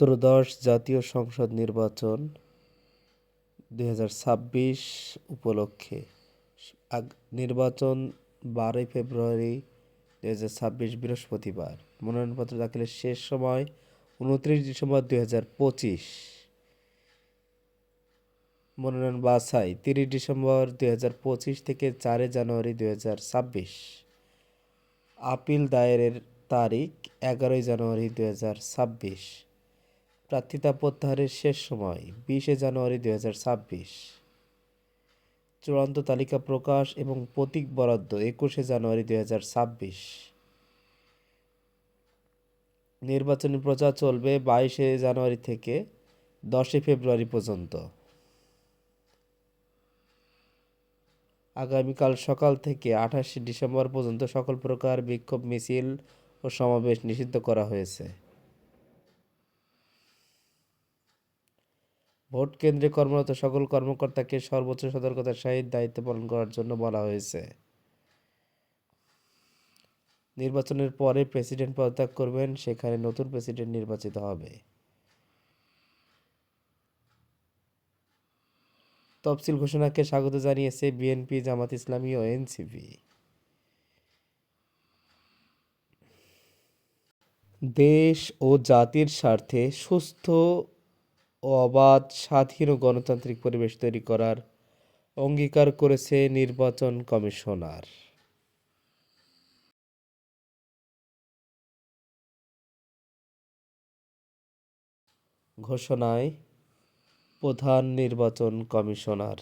ত্রয়োদশ জাতীয় সংসদ নির্বাচন দুই হাজার ছাব্বিশ উপলক্ষে। নির্বাচন বারোই ফেব্রুয়ারি দুই হাজার ছাব্বিশ বৃহস্পতিবার। মনোনয়নপত্র দাখিলের শেষ সময় উনত্রিশ ডিসেম্বর দুই হাজার পঁচিশ। মনোনয়ন বাছাই তিরিশ ডিসেম্বর দুই হাজার পঁচিশ থেকে চারই জানুয়ারি দুই হাজার ছাব্বিশ। আপিল দায়েরের তারিখ এগারোই জানুয়ারি দুই হাজার ছাব্বিশ। প্রার্থিতা প্রত্যাহারের শেষ সময়, বিশে জানুয়ারি দুই হাজার ছাব্বিশ। চূড়ান্ত তালিকা প্রকাশ এবং প্রতীক বরাদ্দ একুশে জানুয়ারি দুই হাজার ছাব্বিশ। নির্বাচনী প্রচার চলবে বাইশে জানুয়ারি থেকে দশই ফেব্রুয়ারি পর্যন্ত। আগামীকাল সকাল থেকে আঠাশে ডিসেম্বর পর্যন্ত সকল প্রকার বিক্ষোভ মিছিল ও সমাবেশ নিষিদ্ধ করা হয়েছে। ভোট কেন্দ্রে কর্মরত সকল কর্মকর্তাকে সর্বোচ্চ সতর্কতার সহিত দায়িত্ব পালন করার জন্য বলা হয়েছে। নির্বাচনের পরে প্রেসিডেন্ট পদত্যাগ করবেন, সেখানে নতুন প্রেসিডেন্ট নির্বাচিত হবে। তফসিল ঘোষণাকে স্বাগত জানিয়েছে বিএনপি, জামাত ইসলামী ও এনসিপি। দেশ ও জাতির স্বার্থে সুস্থ ও অবাধ স্বাধীন ও গণতান্ত্রিক পরিবেশ তৈরি করার অঙ্গীকার করেছে নির্বাচন কমিশনার। ঘোষণায় প্রধান নির্বাচন কমিশনার